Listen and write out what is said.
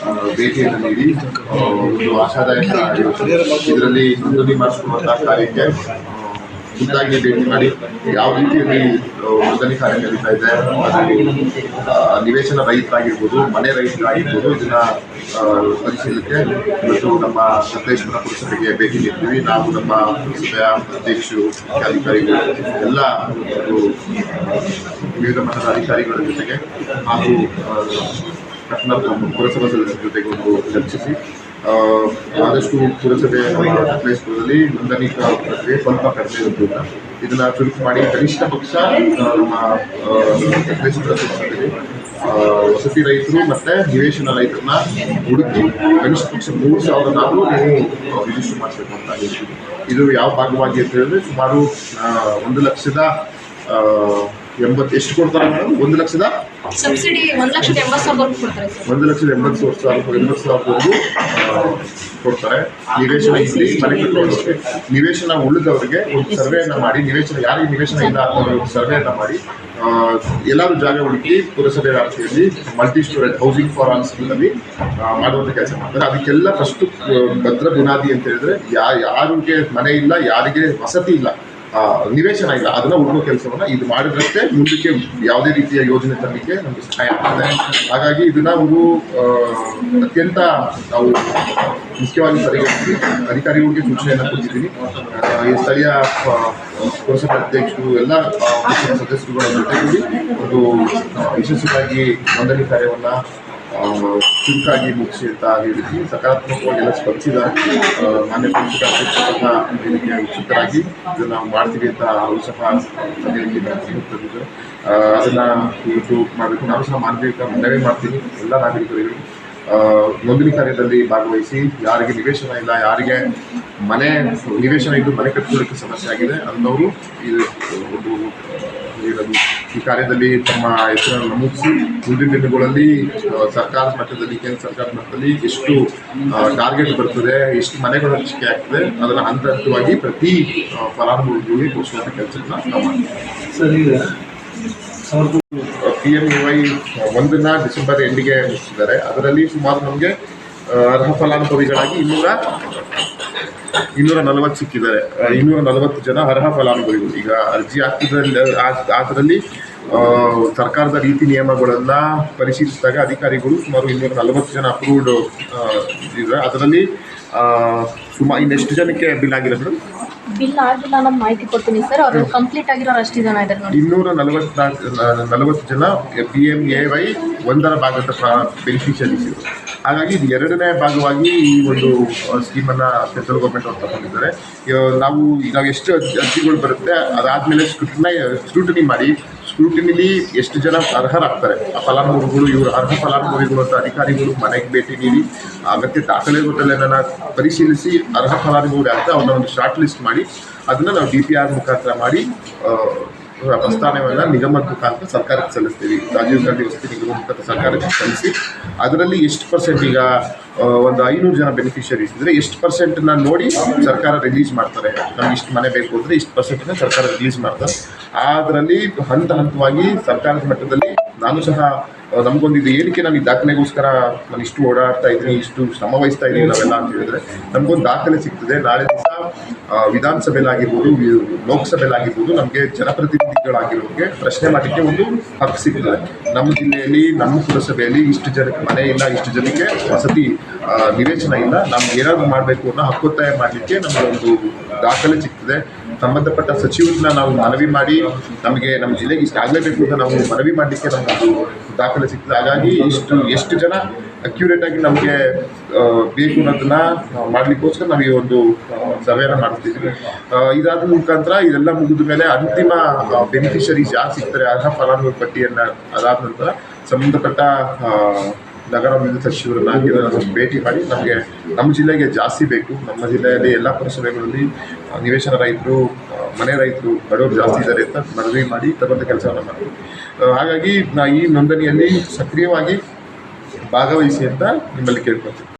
ಆ, ಭೇಟಿಯನ್ನು ನೀಡಿ ಒಂದು ಆಶಾದಾಯಕ ಇದರಲ್ಲಿ ನೋಂದಣಿ ಮಾಡಿಸುವಂತಹ ಕಾರ್ಯಕ್ಕೆ ಖುದ್ದಾಗಿ ಭೇಟಿ ಮಾಡಿ ಯಾವ ರೀತಿಯಲ್ಲಿ ನೋಂದಣಿ ಕಾರ್ಯ ನಡೀತಾ ಇದೆ ಅದರಲ್ಲಿ ನಿವೇಶನ ರೈತರಾಗಿರ್ಬೋದು ಮನೆ ರೈತರಾಗಿರ್ಬೋದು ಇದನ್ನ ಪರಿಶೀಲಕ್ಕೆ ಇವತ್ತು ನಮ್ಮ ಸಕಲೇಶ್ವರ ಪುರಸಭೆಗೆ ಭೇಟಿ ನೀಡ್ತೀವಿ. ನಾವು ನಮ್ಮ ಪುರಸಭೆಯ ಅಧ್ಯಕ್ಷರು ಅಧಿಕಾರಿಗಳು ಎಲ್ಲ ವಿವಿಧ ಮಟ್ಟದ ಅಧಿಕಾರಿಗಳ ಜೊತೆಗೆ ಹಾಗೂ ಪಟ್ಟಣ ಪುರಸಭಾ ಸದಸ್ಯರ ಜೊತೆಗೆ ಒಂದು ಚರ್ಚಿಸಿ ಆದಷ್ಟು ಪುರಸಭೆ ಸಕಲೇಶ್ವರದಲ್ಲಿ ನೋಂದಣಿ ಪ್ರಕ್ರಿಯೆ ಸ್ವಲ್ಪ ಕಡಿಮೆ ಇರೋದ್ರಿಂದ ಇದನ್ನ ಚುರುಕು ಮಾಡಿ ಕನಿಷ್ಠ ಪಕ್ಷ ನಮ್ಮ ಪುರಸಭೆಯಲ್ಲಿ ವಸತಿ ರೈತರು ಮತ್ತೆ ನಿವೇಶನ ರೈತರನ್ನ ಹುಡುಕಿ ಕನಿಷ್ಠ ಪಕ್ಷ ಮೂರು ಸಾವಿರನಾದ್ರೂ ನೀವು ರಿಜಿಸ್ಟರ್ ಮಾಡಬೇಕು ಅಂತ ಹೇಳ್ತೀವಿ. ಇದು ಯಾವ ಭಾಗವಾಗಿ ಅಂತ ಹೇಳಿದ್ರೆ ಸುಮಾರು ಒಂದು ಲಕ್ಷದ ಎಂಬತ್ತು ಎಷ್ಟು ಕೊಡ್ತಾರೆ ಮೇಡಮ್? ಒಂದು ಲಕ್ಷದ? ಸಬ್ಸಿಡಿ ಒಂದು ಲಕ್ಷದ ಎಂಬತ್ತು ಸಾವಿರ ಕೊಡ್ತಾರೆ ಒಂದು ಲಕ್ಷದ ಎಂಬತ್ತು ಸಾವಿರ ಎಂಬತ್ತು ಸಾವಿರವರೆಗೂ ಕೊಡ್ತಾರೆ. ನಿವೇಶನ ಇಲ್ಲಿ ಮನೆ ನಿವೇಶನ ಉಳಿದವರಿಗೆ ಒಂದು ಸರ್ವೆಯನ್ನು ಮಾಡಿ ನಿವೇಶನ ಯಾರಿಗೆ ನಿವೇಶನ ಇಲ್ಲ ಅನ್ನೋ ಒಂದು ಸರ್ವೆಯನ್ನು ಮಾಡಿ ಎಲ್ಲರೂ ಜಾಗ ಹುಡುಕಿ ಪುರಸಭೆ ವ್ಯಾಪ್ತಿಯಲ್ಲಿ multi storage housing for all ಸ್ಕೀಮಲ್ಲಿ ಮಾಡುವಂಥ ಕೆಲಸ ಮಾಡ್ತಾರೆ. ಅದಕ್ಕೆಲ್ಲ ಫಸ್ಟ್ ಭದ್ರ ಬುನಾದಿ ಅಂತ ಹೇಳಿದ್ರೆ ಯಾ ಯಾರಿಗೆ ಮನೆ ಇಲ್ಲ ಯಾರಿಗೆ ವಸತಿ ಇಲ್ಲ ನಿವೇಶನ ಇಲ್ಲ ಅದನ್ನ ಹುಡುಕೋ ಕೆಲಸವನ್ನ ಇದು ಮಾಡಿದ್ರಷ್ಟೇ ಮುಂದಕ್ಕೆ ಯಾವುದೇ ರೀತಿಯ ಯೋಜನೆ ತರಲಿಕ್ಕೆ ನಮಗೆ ಸಹಾಯ ಆಗ್ತದೆ. ಹಾಗಾಗಿ ಇದನ್ನ ಒಂದು ಅತ್ಯಂತ ನಾವು ಮುಖ್ಯವಾಗಿ ಪರಿಗಣಿಸಿ, ಅಧಿಕಾರಿಗಳಿಗೆ ಸೂಚನೆಯನ್ನು ಕೊಟ್ಟಿದ್ದೀನಿ. ಈ ಸ್ಥಳೀಯ ಪುರಸಭಾ ಅಧ್ಯಕ್ಷರು, ಎಲ್ಲ ಸದಸ್ಯರುಗಳ ಜೊತೆಗೂಡಿ ಒಂದು ಯಶಸ್ವಿಯಾಗಿ ನೋಂದಣಿ ಕಾರ್ಯವನ್ನ ಚುರುಕಾಗಿ ಮುಗಿಸಿರ್ತಾ ಅಂತ ರೀತಿ ಸಕಾರಾತ್ಮಕವಾಗಿ ಎಲ್ಲ ಸ್ಪಂದಿಸಿದ್ದಾರೆ ಆ, ಮಾನ್ಯ ಸಹ ಇದಕ್ಕೆ ಉತ್ಸುಕರಾಗಿ ಇದು ನಾವು ಮಾಡ್ತೀವಿ ಅಂತ ಅವರು ಸಹ ಸಭೆಯಲ್ಲಿ ಅದನ್ನು ಇವತ್ತು ಮಾಡಬೇಕು. ನಾವು ಸಹ ಮಾನವೀಕ ಮನವಿ ಮಾಡ್ತೀವಿ. ಎಲ್ಲ ನಾಗರಿಕರಿಗೆ. ನೋಂದಣಿ ಕಾರ್ಯದಲ್ಲಿ ಭಾಗವಹಿಸಿ ಯಾರಿಗೆ ನಿವೇಶನ ಇಲ್ಲ, ಯಾರಿಗೆ ಮನೆ ನಿವೇಶನ ಇದ್ದು ಮನೆ ಕಟ್ಟಿಸೋದಕ್ಕೆ ಸಮಸ್ಯೆ ಆಗಿದೆ ಅಂಥವರು ಒಂದು ಈ ಕಾರ್ಯದಲ್ಲಿ ತಮ್ಮ ಹೆಸರನ್ನು ನಮೂದಿಸಿ ಮುಂದಿನ ದಿನಗಳಲ್ಲಿ ಸರ್ಕಾರದ ಮಟ್ಟದಲ್ಲಿ, ಕೇಂದ್ರ ಸರ್ಕಾರದ ಮಟ್ಟದಲ್ಲಿ ಎಷ್ಟು ಟಾರ್ಗೆಟ್ ಬರ್ತದೆ, ಎಷ್ಟು ಮನೆಗಳ ಹಂಚಿಕೆ ಆಗ್ತದೆ ಅದನ್ನು ಹಂತ ಹಂತವಾಗಿ ಪ್ರತಿ ಫಲಾನುಭವಿಗಳಿಗೆ ಕೊಡಿಸುವಂಥ ನಾವು ಮಾಡ್ತೀವಿ. ಪಿ ಎಂ ಯು ವೈ ಒಂದನ್ನ ಡಿಸೆಂಬರ್ ಎಂಡಿಗೆ ಮುಗಿಸಿದ್ದಾರೆ. ಅದರಲ್ಲಿ ಸುಮಾರು ನಮಗೆ ಅರ್ಹ ಫಲಾನುಭವಿಗಳಾಗಿ ಇನ್ನೂರ ಇನ್ನೂರ ನಲವತ್ತು ಸಿಕ್ಕಿದ್ದಾರೆ. ಇನ್ನೂರ ನಲವತ್ತು ಜನ ಅರ್ಹ ಫಲಾನುಭವಿಗಳು. ಈಗ ಅರ್ಜಿ ಹಾಕಿದ್ರಲ್ಲಿ ಅದರಲ್ಲಿ ಸರ್ಕಾರದ ರೀತಿ ನಿಯಮಗಳನ್ನ ಪರಿಶೀಲಿಸಿದಾಗ ಅಧಿಕಾರಿಗಳು ಸುಮಾರು ಇನ್ನೂರ ನಲವತ್ತು ಜನ ಅಪ್ರೂವ್ಡ್ ಇದೆ ಅದರಲ್ಲಿ ಸುಮಾರು ಇನ್ನೆಷ್ಟು ಜನಕ್ಕೆ ಬಿಲ್ ಮೇಡಮ್ ಬಿಲ್ ಆಗಿಲ್ಲ ನಾನು ಮಾಹಿತಿ ಕೊಡ್ತೀನಿ ಸರ್. ಅವರು ಕಂಪ್ಲೀಟ್ ಆಗಿರೋರು ಅಷ್ಟು ಜನ ಇದ್ದಾರೆ ನೋಡಿ. ಇನ್ನೂರ ನಲವತ್ನಾಲ್ಕು ನಲವತ್ತು ಜನ ಪಿ ಎಂ ಎ ವೈ ಒಂದರ ಭಾಗದ ಬೆನಿಫಿಷರೀಸ್ ಇವರು ಹಾಗಾಗಿ ಇದು ಎರಡನೇ ಭಾಗವಾಗಿ ಈ ಒಂದು ಸ್ಕೀಮನ್ನು ಸೆಂಟ್ರಲ್ ಗೌರ್ಮೆಂಟ್ ಅವರು ತಗೊಂಡಿದ್ದಾರೆ. ನಾವು ಈಗ ಎಷ್ಟು ಅರ್ಜಿ- ಅರ್ಜಿಗಳು ಬರುತ್ತೆ ಅದಾದಮೇಲೆ ಸ್ಕ್ರೂಟನಿ ಸ್ಕ್ರೂಟನಿ ಮಾಡಿ ಸ್ಕ್ರೂಟಿನಿಲಿ ಎಷ್ಟು ಜನ ಅರ್ಹರಾಗ್ತಾರೆ? ಆ ಫಲಾನುಭವಿಗಳು, ಇವರು ಅರ್ಹ ಫಲಾನುಭವಿಗಳು ಅಂತ ಅಧಿಕಾರಿಗಳು ಮನೆಗೆ ಭೇಟಿ ನೀಡಿ, ಅಗತ್ಯ ದಾಖಲೆಗಳನ್ನೆಲ್ಲ ಪರಿಶೀಲಿಸಿ ಅರ್ಹ ಫಲಾನುಭವಿಗಳು ಅಂತ ಅವ್ರನ್ನ ಒಂದು ಶಾರ್ಟ್ ಲಿಸ್ಟ್ ಮಾಡಿ, ಅದನ್ನು ನಾವು ಡಿ ಪಿ ಆರ್ ಮುಖಾಂತರ ಮಾಡಿ ಆ, ನಿಗಮ ಮುಖಾಂತರ ಸರ್ಕಾರಕ್ಕೆ ಸಲ್ಲಿಸ್ತೀವಿ. ರಾಜೀವ್ ಗಾಂಧಿ ವಸತಿ ನಿಗಮ ಮುಖಾಂತರ ಸರ್ಕಾರಕ್ಕೆ ಸಲ್ಲಿಸಿ ಅದರಲ್ಲಿ ಎಷ್ಟು ಪರ್ಸೆಂಟ್ ಈಗ ಒಂದು ಐನೂರು ಜನ ಬೆನಿಫಿಷರೀಸ್ ಇದ್ರೆ ಎಷ್ಟು ಪರ್ಸೆಂಟ್ನ ನೋಡಿ ಸರ್ಕಾರ ರಿಲೀಸ್ ಮಾಡ್ತಾರೆ. ನಮ್ಗೆ ಇಷ್ಟು ಮನೆ ಬೇಕು ಅಂದರೆ ಇಷ್ಟು ಪರ್ಸೆಂಟ್ನ ಸರ್ಕಾರ ರಿಲೀಸ್ ಮಾಡ್ತಾರೆ. ಅದರಲ್ಲಿ ಹಂತ ಹಂತವಾಗಿ ಸರ್ಕಾರದ ಮಟ್ಟದಲ್ಲಿ ನಾನು ಸಹ ನಮಗೊಂದು ಇದು ಏನಕ್ಕೆ ನಾನು ಈ ದಾಖಲೆಗೋಸ್ಕರ ನಾನು ಇಷ್ಟು ಓಡಾಡ್ತಾ ಇದ್ದೀನಿ ಇಷ್ಟು ಶ್ರಮ ವಹಿಸ್ತಾ ಇದ್ದೀನಿ ನಾವೆಲ್ಲ ಅಂತ ಹೇಳಿದ್ರೆ ನಮಗೊಂದು ದಾಖಲೆ ಸಿಗ್ತದೆ. ನಾಳೆ ದಿವಸ ವಿಧಾನಸಭೆಲಾಗಿರ್ಬೋದು ಲೋಕಸಭೆಲಾಗಿರ್ಬೋದು ನಮಗೆ ಜನಪ್ರತಿನಿಧಿಗಳಾಗಿರೋರಿಗೆ ಪ್ರಶ್ನೆ ಮಾಡಲಿಕ್ಕೆ ಒಂದು ಹಕ್ಕು ಸಿಗ್ತದೆ. ನಮ್ಮ ಜಿಲ್ಲೆಯಲ್ಲಿ, ನಮ್ಮ ಪುರಸಭೆಯಲ್ಲಿ ಇಷ್ಟು ಜನಕ್ಕೆ ಮನೆ ಇಲ್ಲ, ಇಷ್ಟು ಜನಕ್ಕೆ ವಸತಿ ವಿವೇಚನ ಇಲ್ಲ. ನಾವು ಏನಾದರೂ ಮಾಡಬೇಕು ಅನ್ನೋ ಹಕ್ಕೊತ್ತಾಯ ಮಾಡಲಿಕ್ಕೆ ನಮಗೆ ಒಂದು ದಾಖಲೆ ಸಿಗ್ತದೆ. ಸಂಬಂಧಪಟ್ಟ ಸಚಿವರನ್ನ ನಾವು ಮನವಿ ಮಾಡಿ ನಮಗೆ ನಮ್ಮ ಜಿಲ್ಲೆಗೆ ಇಷ್ಟು ಆಗಲೇಬೇಕು ಅಂತ ನಾವು ಮನವಿ ಮಾಡಲಿಕ್ಕೆ ನಮಗೊಂದು ದಾಖಲೆ ಸಿಗ್ತದೆ. ಹಾಗಾಗಿ ಇಷ್ಟು, ಎಷ್ಟು ಜನ ಅಕ್ಯುರೇಟ್ ಆಗಿ ನಮಗೆ ಬೇಕು ಅನ್ನೋದನ್ನ ಮಾಡಲಿಕ್ಕೋಸ್ಕರ ನಾವು ಈ ಒಂದು ಸಭೆಯನ್ನು ಮಾಡ್ತಿದ್ವಿ. ಇದಾದ ಮುಖಾಂತರ ಇದೆಲ್ಲ ಮುಗಿದ ಮೇಲೆ ಅಂತಿಮ ಬೆನಿಫಿಷರೀಸ್ ಯಾರು ಸಿಗ್ತಾರೆ, ಅರ್ಹ ಫಲಾನುಭವಿ ಪಟ್ಟಿಯನ್ನು ಅದಾದ ನಂತರ ಸಂಬಂಧಪಟ್ಟ ನಗರ ನಗರಾಭಿವೃದ್ಧಿ ಸಚಿವರನ್ನ ಭೇಟಿ ಮಾಡಿ ನಮಗೆ ನಮ್ಮ ಜಿಲ್ಲೆಗೆ ಜಾಸ್ತಿ ಬೇಕು. ನಮ್ಮ ಜಿಲ್ಲೆಯಲ್ಲಿ ಎಲ್ಲ ಪುರಸಭೆಗಳಲ್ಲಿ ನಿವೇಶನ ರೈತರು ಮನೆ ರೈತರು, ಬಡವರು ಜಾಸ್ತಿ ಇದ್ದಾರೆ ಅಂತ ಮನವಿ ಮಾಡಿ ತಗೊಂಡ ಕೆಲಸವನ್ನು ಮಾಡ್ತೀವಿ. ಹಾಗಾಗಿ ನಾ ಈ ನೋಂದಣಿಯಲ್ಲಿ ಸಕ್ರಿಯವಾಗಿ ಭಾಗವಹಿಸಿ ಅಂತ ನಿಮ್ಮಲ್ಲಿ ಕೇಳ್ಕೊಳ್ತೀನಿ